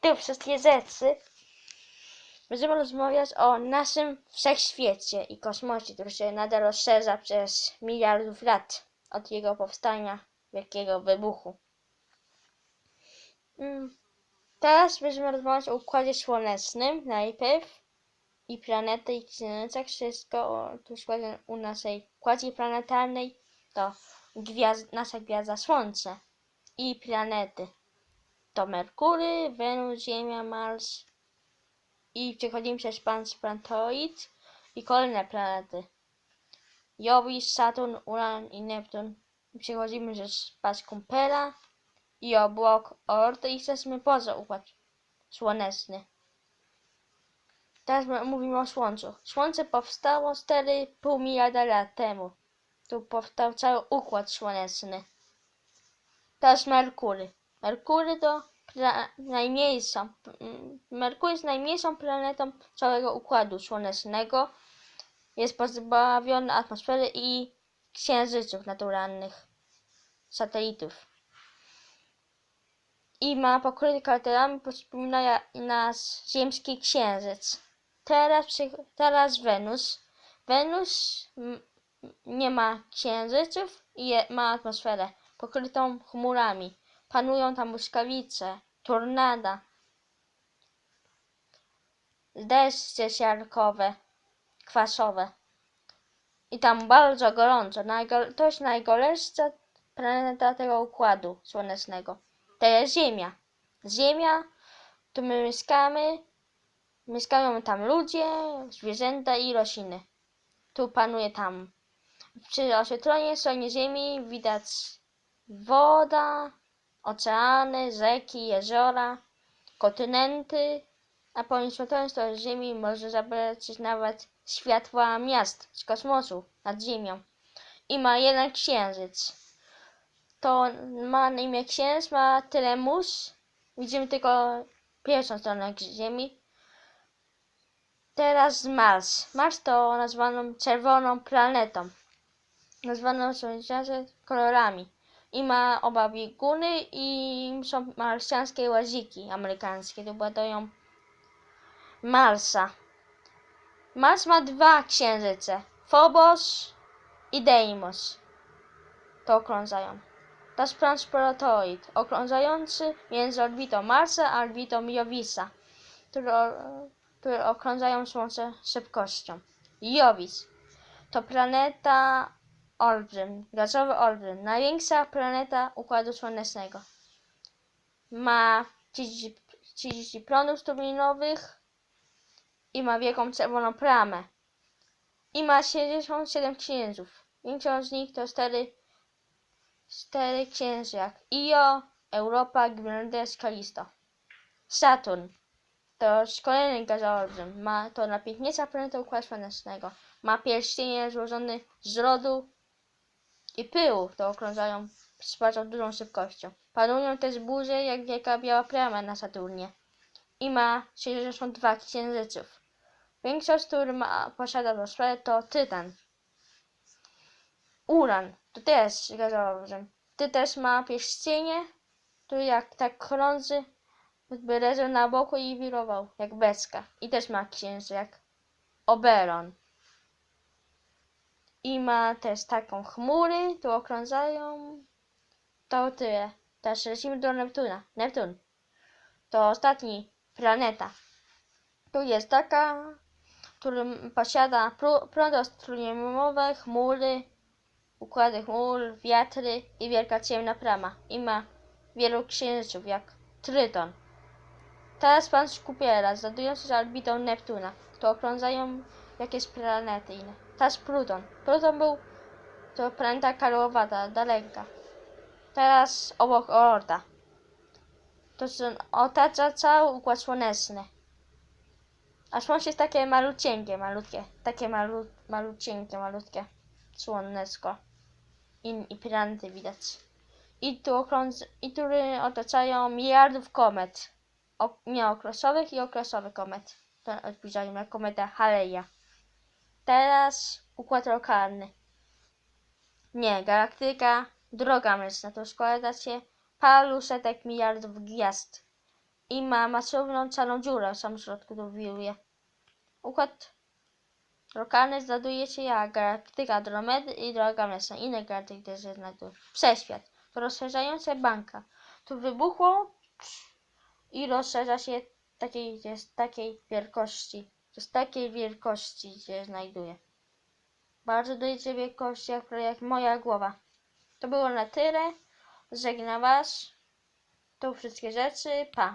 Tu wszystkie rzeczy będziemy rozmawiać o naszym wszechświecie i kosmosie, który się nadal rozszerza przez miliardów lat od jego powstania, wielkiego wybuchu. Mm, Teraz będziemy rozmawiać o Układzie Słonecznym najpierw i planety i księżycach. Wszystko o, tu składzie u naszej układzie planetarnej to gwiazd, nasza gwiazda Słońce i planety. To Merkury, Wenus, Ziemia, Mars i przechodzimy przez Pans Planetoid i kolejne planety. Jowisz, Saturn, Uran i Neptun. Przechodzimy przez pas Kumpela i obok Oort i jesteśmy poza Układ Słoneczny. Teraz my- mówimy o Słońcu. Słońce powstało 4,5 miliarda lat temu. Tu powstał cały Układ Słoneczny. Teraz Merkury. Merkury to najmniejsza. mm, Merkury jest najmniejszą planetą całego Układu Słonecznego. Jest pozbawiony atmosfery i księżyców naturalnych, satelitów. I ma pokryty kraterami, przypomina nas ziemski księżyc. Teraz, teraz Wenus. Wenus nie ma księżyców i ma atmosferę pokrytą chmurami. Panują tam błyskawice, tornada, deszcze siarkowe, kwasowe. I tam bardzo gorąco. To jest najgorsza planeta tego układu słonecznego. To jest Ziemia. Ziemia, tu my mieszkamy. Mieszkają tam ludzie, zwierzęta i rośliny. Tu panuje tam. Przy oświetlenie stronie Ziemi widać woda, oceany, rzeki, jeziora, kontynenty, a po oświetleniu stronie Ziemi może zobaczyć nawet światła miast z kosmosu nad Ziemią. I ma jeden księżyc. To ma na imię księżyc, ma tyle mórz. Widzimy tylko pierwszą stronę Ziemi. Teraz Mars. Mars to nazwaną czerwoną planetą. Nazwaną są kolorami. I ma oba bieguny i są marsjańskie łaziki amerykańskie. To badają Marsa. Mars ma dwa księżyce. Phobos i Deimos. To okrążają. To jest transportoid okrążający między orbitą Marsa a orbitą Jowisa, który, o- który okrążają Słońce szybkością. Jovis to planeta olbrzym, gazowy olbrzym, największa planeta Układu Słonecznego. Ma 30, 30 prądów turbinowych i ma wielką czerwoną plamę. I ma 67 księżyców. Większość z nich to cztery cztery księży jak Io, Europa, Grenades, Kalisto. Saturn to kolejny gazoolbrzym. Ma to najpiękniejsza planeta Układu Słonecznego. Ma pierścienie złożony z lodu i pyłu, to okrążają z bardzo dużą szybkością. Panują też burze jak wielka biała plama na Saturnie. I ma 62 księżyców. Większość, który ma, posiada atmosferę to Tytan. Uran to też gazoolbrzym. Ty też ma pierścienie, który jak tak krąży, jakby leżał na boku i wirował, jak beczka. I też ma księży, jak Oberon. I ma też taką chmury, tu okrążają. To tyle. Teraz lecimy do Neptuna. Neptun to ostatni planeta. Tu jest taka, który posiada pró- prądostrumieniowe chmury, układy chmur, wiatry i wielka ciemna plama. I ma wielu księżyców, jak Tryton. Teraz pan Skupiera, znajdujący się za orbitą Neptuna, to okrążają jakieś planety inne. Teraz Pluton. Pluton był to planeta karłowata, daleka. Teraz obok Oorta. To otacza cały Układ Słoneczny. A Słońce jest takie malucieńkie, malutkie. Takie malu, malucieńkie, malutkie. Słonecko. I, i planety widać. I tu, okrąż, i tu otaczają miliardów komet. O, nieokresowych i okresowych komet. To odbliżają jak kometa Haleja. Teraz układ lokalny. Nie, galaktyka, droga mleczna. To składa się paru setek miliardów gwiazd. i ma masywną czarną dziurę w samym środku tu wiruje. Układ lokalny znajduje się jak galaktyka Andromedy i droga Mesa. Inne galaktyki też znajdują. Wszechświat to rozszerzająca bańka. Tu wybuchło i rozszerza się takiej, jest takiej wielkości. Jest takiej wielkości się znajduje. Bardzo dużej wielkości jak, jak moja głowa. To było na tyle. Żegnam was. To wszystkie rzeczy. Pa.